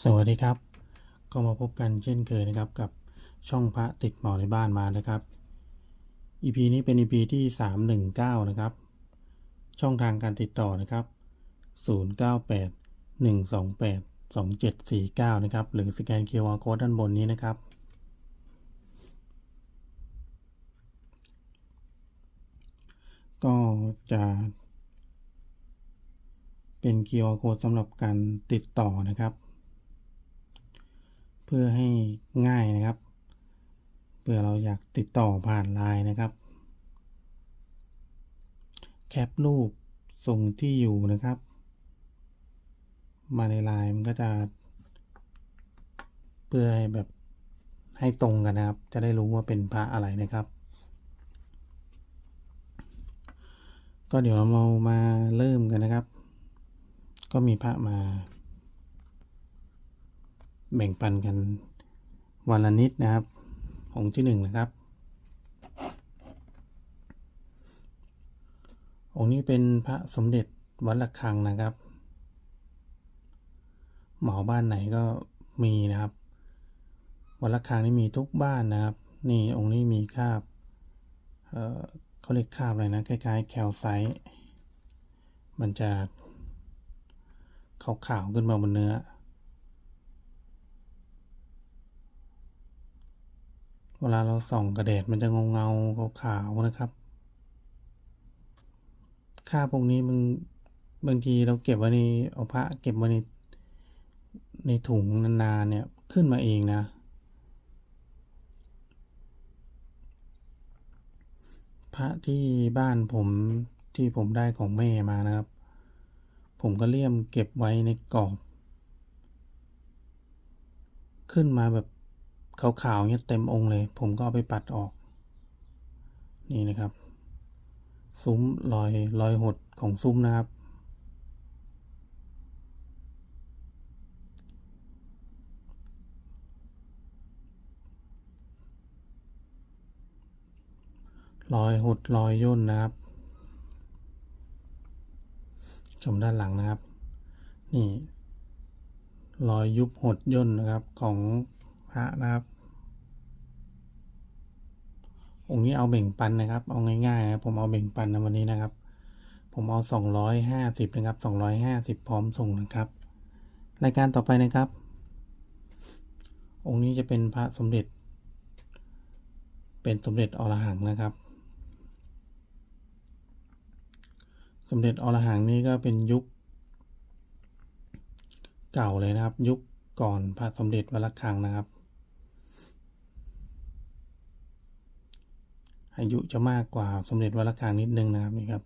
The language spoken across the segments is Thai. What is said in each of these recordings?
สวัสดีครับ ก็มาพบกันเช่นเคยนะครับกับช่องพระติดหมอในบ้านมานะครับ EP นี้เป็น EP ที่ 319 นะครับ ช่องทางการติดต่อนะครับ 098 128 2749 นะครับ หรือสแกน QR Code ด้านบนนี้นะครับ ก็จะเป็น QR Code สำหรับการติดต่อนะครับ พื่อให้ง่ายนะครับ เพื่อเราอยากติดต่อผ่านไลน์นะครับ แคปรูปส่งที่อยู่นะครับ มาในไลน์มันก็จะ เพื่อให้แบบให้ตรงกันนะครับ จะได้รู้ว่าเป็นพระอะไรนะครับ ก็เดี๋ยวเรามาเริ่มกันนะครับ ก็มีพระมา แบ่งปันกันวันละนิดนะครับ องค์ที่หนึ่งนะครับ องค์นี้เป็นพระสมเด็จวัดระฆังนะครับ หมาบ้านไหนก็มีนะครับวัดระฆังนี่มีทุกบ้านนะครับ นี่องค์นี้มีคาบเเขาเรียกคาบอะไรนะคล้ายๆ แคลไซต์มันจะขาวๆขึ้นมาบนเนื้อ เวลาเราส่องกระเดดมันจะเงาเงาขาวๆนะครับ ค่าพวกนี้มันบางทีเราเก็บไว้ในเอาพระเก็บไว้ในในถุงนานๆเนี่ยขึ้นมาเองนะ พระที่บ้านผมที่ผมได้ของแม่มานะครับ ผมก็เลี่ยมเก็บไว้ในกรอบ ขึ้นมาแบบ ขาวๆเนี่ยเต็มองค์เลย ผมก็เอาไปปัดออก นี่นะครับ ซุ้มรอยรอยหดของซุ้มนะครับ รอยหดรอยย่นนะครับชมด้านหลังนะครับ นี่ รอยยุบหดย่นนะครับของ พระนะครับ องค์นี้เอาเบ่งปันนะครับ เอาง่ายๆนะผมเอาเบ่งปันนะวันนี้นะครับ ผมเอาสองร้อยห้าสิบนะครับสองร้อยห้าสิบพร้อมส่งนะครับ รายการต่อไปนะครับ องค์นี้จะเป็นพระสมเด็จ เป็นสมเด็จอรหังนะครับ สมเด็จอรหังนี่ก็เป็นยุคเก่าเลยนะครับ ยุคก่อนพระสมเด็จวัดระฆังนะครับ อายุจะมากกว่าสมเด็จวัดระฆังนิดนึงนะครับนี่ครับ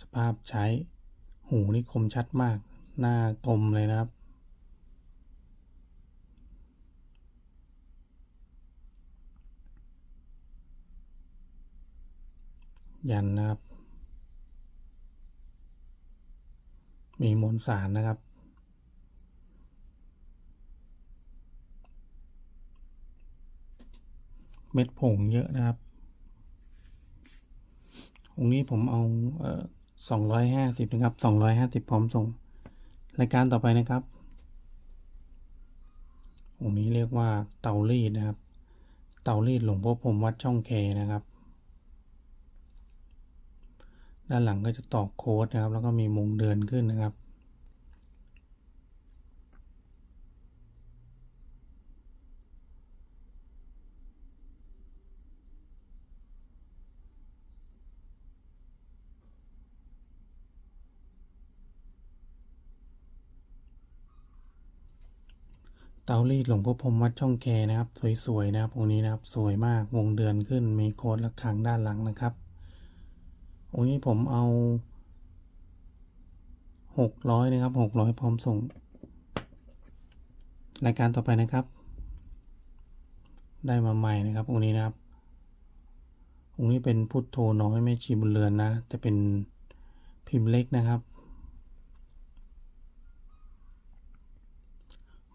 สภาพใช้หูนี่คมชัดมาก หน้ากลมเลยนะครับ ยันนะครับ มีมวลสารนะครับ เม็ดผงเยอะนะครับองนี้ผมเอาเอ่อสองร้อยห้าสิบนะครับสองร้อยห้าสิบพร้อมส่ง รายการต่อไปนะครับองนี้เรียกว่าเตารีดนะครับ เตารีดหลวงพ่อพรหมวัดช่องเคนะครับ ด้านหลังก็จะตอกโค้ดนะครับ แล้วก็มีมุงเดินขึ้นนะครับ เตารีดหลวงพ่อพรมวัดช่องแคนะครับ สวยๆนะครับองค์นี้นะครับสวยมากวงเดือนขึ้นมีโค้ดระฆังด้านหลังนะครับองค์นี้ผมเอาหกร้อยนะครับหกร้อยพร้อมส่ง รายการต่อไปนะครับ ได้มาใหม่นะครับองค์นี้นะครับองค์นี้เป็นพุทโธน้อยไม่ชีบุญเรือนนะจะเป็นพิมพ์เล็กนะครับ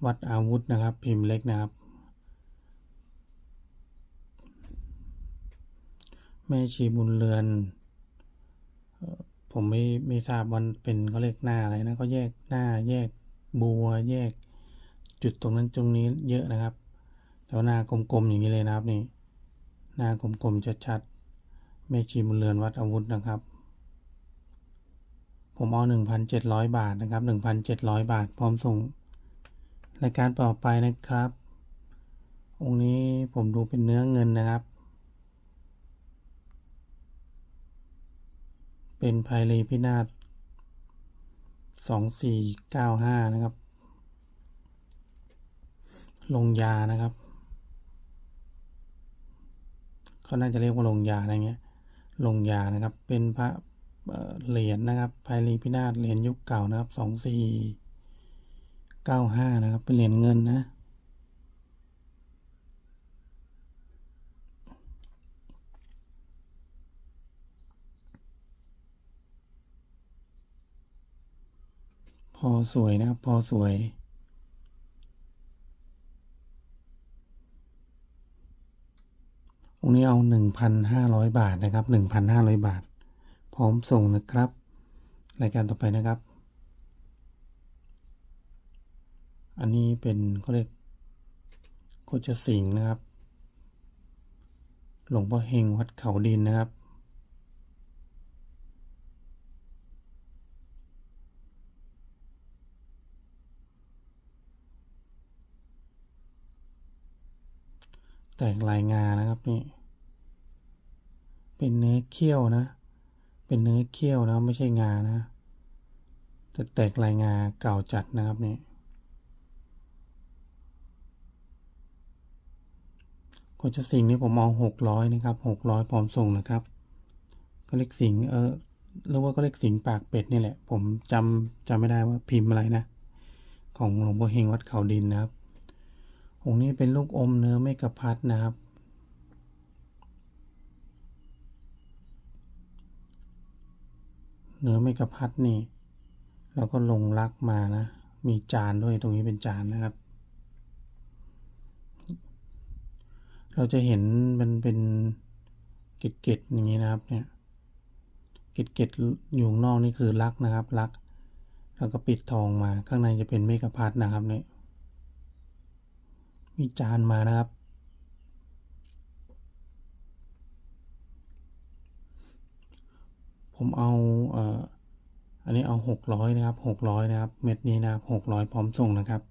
วัดอาวุธนะครับ พิมพ์เล็กนะครับ แม่ชีบุญเรือน ผมไม่ไม่ทราบวันเป็นเขาเรียกหน้าอะไรนะก็แยกหน้าแยกบัวแยกจุดตรงนั้นตรงนี้เยอะนะครับแต่ว่าหน้ากลมๆอย่างนี้เลยนะครับนี่ หน้ากลมๆชัดๆแม่ชีบุญเรือนวัดอาวุธนะครับผมเอาหนึ่งพันเจ็ดร้อยบาท นะครับหนึ่งพันเจ็ดร้อยบาท พร้อมส่ง รายการต่อไปนะครับ องค์นี้ผมดูเป็นเนื้อเงินนะครับ เป็นไพรีพินาศสองสี่เก้าห้านะครับ ลงยานะครับ เขาน่าจะเรียกว่าลงยาอะไรเงี้ย ลงยานะครับ เป็นพระเหรียญนะครับไพรีพินาศเหรียญยุคเก่านะครับสองสี่ เก้าห้านะครับ เป็นเหรียญเงินนะ พอสวยนะครับ พอสวยองนี้เอาหนึ่งพันห้าร้อยบาทนะครับหนึ่งพันห้าร้อยบาท พร้อมส่งนะครับ รายการต่อไปนะครับ อันนี้เป็นเขาเรียกโคจสิงห์นะครับ หลวงพ่อเฮงวัดเขาดินนะครับ แตกลายงานะครับนี่ เป็นเนื้อเขี้ยวนะ เป็นเนื้อเขี้ยวนะไม่ใช่งานะ แต่แตกลายงาเก่าจัดนะครับนี่ ก็จะสิงนี้ผมเอาหกร้อยนะครับหกร้อยพร้อมส่งนะครับ ก็เล็กสิงเออหรือว่าก็เล็กสิงปากเป็ดนี่แหละ ผมจำจำไม่ได้ว่าพิมพ์อะไรนะ ของหลวงพ่อเฮงวัดเขาดินนะครับองค์นี้เป็นลูกอมเนื้อไม่กะพัดนะครับเนื้อไม่กะพัดนี่แล้วก็ลงลักมานะ มีจานด้วยตรงนี้เป็นจานนะครับ เราจะเห็นมันเป็นเกล็ดๆอย่างนี้นะครับเนี่ยเกล็ดๆอยู่นอกนี่คือลักนะครับลัก แล้วก็ปิดทองมาข้างในจะเป็นเมกะพัดนะครับเนี่ยมีจานมานะครับ ผมเอาเอ่ออันนี้เอาหกร้อยนะครับหกร้อยนะครับ เม็ดนี้นะครับหกร้อยพร้อมส่งนะครับ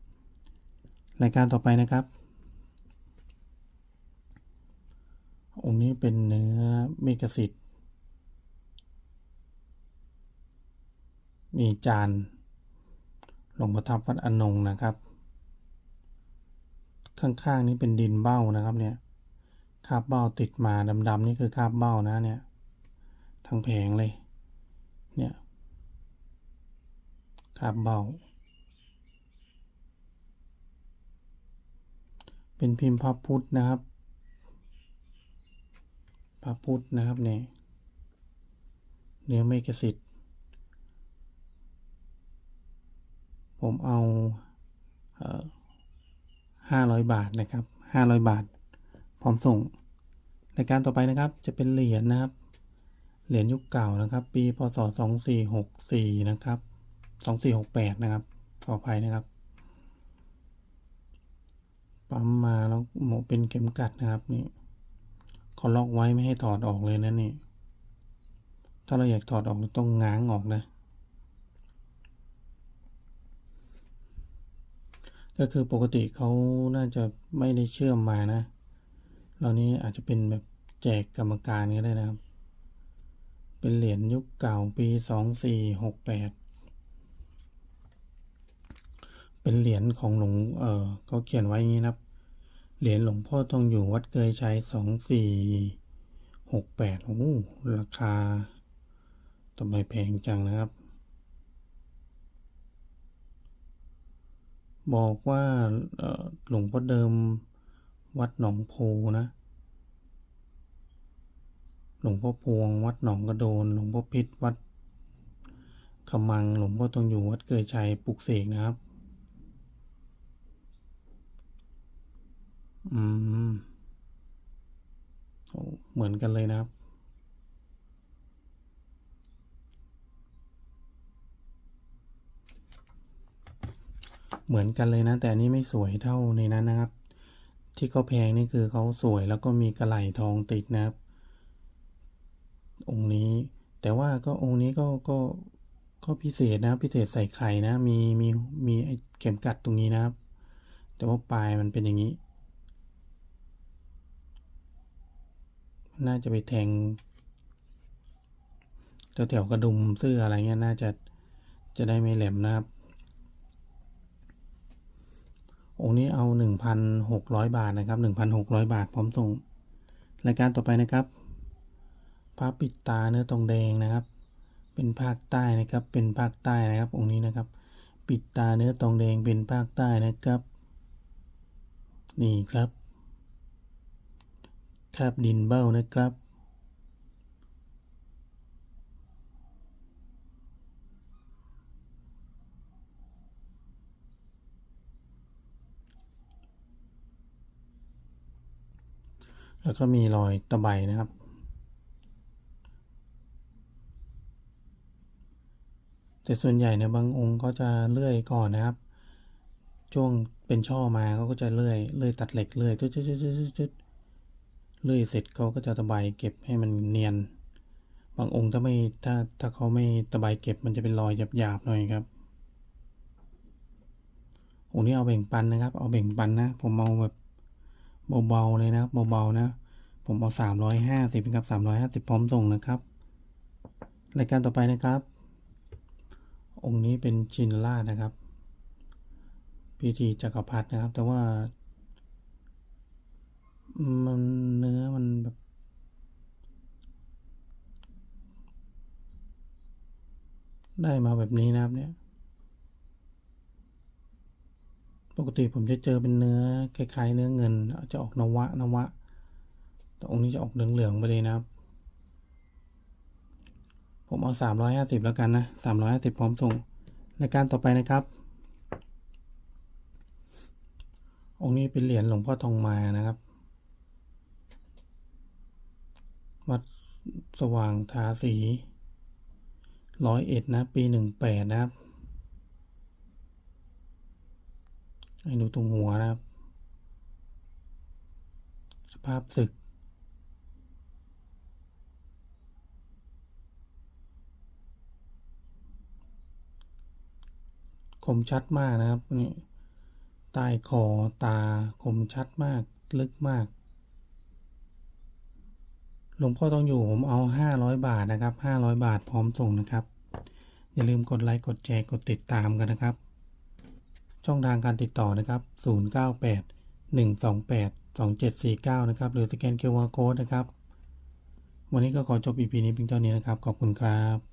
รายการต่อไปนะครับ องค์นี้เป็นเนื้อเมกสิทธิ์มีจานหลวงพ่อทับวัดอนงนะครับ ข้างๆนี้เป็นดินเบ้านะครับเนี่ยคาบเบ้าติดมาดำๆนี่คือคาบเบ้านะเนี่ยทั้งแผงเลยเนี่ยคาบเบ้าเป็นพิมพ์พระพุทธนะครับ พระพุทธนะครับเนี่ยเนื้อเมกสิทธิ์ผมเอาเออห้าร้อยบาทนะครับห้าร้อยบาท พร้อมส่งรายการต่อไปนะครับ จะเป็นเหรียญนะครับ เหรียญยุคเก่านะครับ ปีพศสองสี่หกสี่นะครับสองสี่หกแปดนะครับขออภัยนะครับ ปั๊มมาแล้วหมกเป็นเข็มกัดนะครับนี่ เขาล็อกไว้ไม่ให้ถอดออกเลยนะนี่ ถ้าเราอยากถอดออกต้องง้างออกนะ ก็คือปกติเขาน่าจะไม่ได้เชื่อมมานะเรานี้อาจจะเป็นแบบแจกกรรมการก็ได้นะครับ เป็นเหรียญยุคเก่าปีสองสี่หกแปดเป็นเหรียญของหลวงเออเขาเขียนไว้อย่างนี้นะครับ เหรียญหลวงพ่อทองอยู่วัดเกยชัยสองสี่หกแปดโอ้ราคาทำไมแพงจังนะครับ บอกว่าหลวงพ่อเดิมวัดหนองโพนะ หลวงพ่อพวงวัดหนองกระโดน หลวงพ่อพิษวัดขมัง หลวงพ่อทองอยู่วัดเกยชัยปลุกเสกนะครับ อืมโอ้เหมือนกันเลยนะครับ เหมือนกันเลยนะ แต่นี้ไม่สวยเท่าในนั้นนะครับ ที่เขาแพงนี่คือเขาสวยแล้วก็มีกระไหลทองติดนะครับ องค์นี้ แต่ว่าก็องค์นี้ก็ก็ก็พิเศษนะพิเศษใส่ไข่นะ มีมีมีไอเข็มกัดตรงนี้นะครับ แต่ว่าปลายมันเป็นอย่างนี้ น่าจะไปแทงแถวๆกระดุมเสื้ออะไรเงี้ยน่าจะจะได้ไม่แหลมนะครับ องค์นี้เอาหนึ่งพันหกร้อยบาทนะครับหนึ่งพันหกร้อยบาทพร้อมส่ง รายการต่อไปนะครับพระปิดตาเนื้อทองแดงนะครับ เป็นภาคใต้นะครับ เป็นภาคใต้นะครับ องค์นี้นะครับ ปิดตาเนื้อทองแดงเป็นภาคใต้นะครับ นี่ครับ คาบดินเบ้านะครับ แล้วก็มีรอยตะไบนะครับแต่ส่วนใหญ่เนี่ยบางองค์ก็จะเลื่อยก่อนนะครับ ช่วงเป็นช่อมาเขาก็จะเลื่อยเลื่อยตัดเหล็กเลื่อยจุดจุดจุดจุดจุด เลื่อยเสร็จเขาก็จะตะไบเก็บให้มันเนียน บางองค์ถ้าไม่ถ้าถ้าเขาไม่ตะไบเก็บมันจะเป็นรอยหยาบๆหน่อยครับองค์นี้เอาแบ่งปันนะครับ เอาแบ่งปันนะ ผมเอาแบบเบาๆเลยนะครับเบาๆนะ ผมเอาสามร้อยห้าสิบครับสามร้อยห้าสิบพร้อมส่งนะครับรายการต่อไปนะครับ องค์นี้เป็นชินราชนะครับ พิธีจักรพรรดินะครับ แต่ว่า มันเนื้อมันแบบ ได้มาแบบนี้นะครับเนี่ย ปกติผมจะเจอเป็นเนื้อคล้ายๆเนื้อเงิน จะออกนวะนวะ แต่องค์นี้จะออกเหลืองๆไปเลยนะครับ ผมเอาสามร้อยห้าสิบแล้วกันนะสามร้อยห้าสิบพร้อมส่งรายการต่อไปนะครับ องค์นี้เป็นเหรียญหลวงพ่อทองมานะครับ วัดสว่างทาสีร้อยเอ็ดนะ ปีหนึ่งแปดนะครับให้ดูตรงหัวนะครับ สภาพศึก คมชัดมากนะครับนี่ใต้คอตาคมชัดมาก ลึกมาก หลวงพ่อต้องอยู่ผมเอาห้าร้อยบาทนะครับห้าร้อยบาทพร้อมส่งนะครับ อย่าลืมกดไลค์กดแชร์กดติดตามกันนะครับ ช่องทางการติดต่อนะครับ 098 128 2749 นะครับ หรือสแกน QR Code นะครับ วันนี้ก็ขอจบ EP นี้เพียงเท่านี้นะครับ ขอบคุณครับ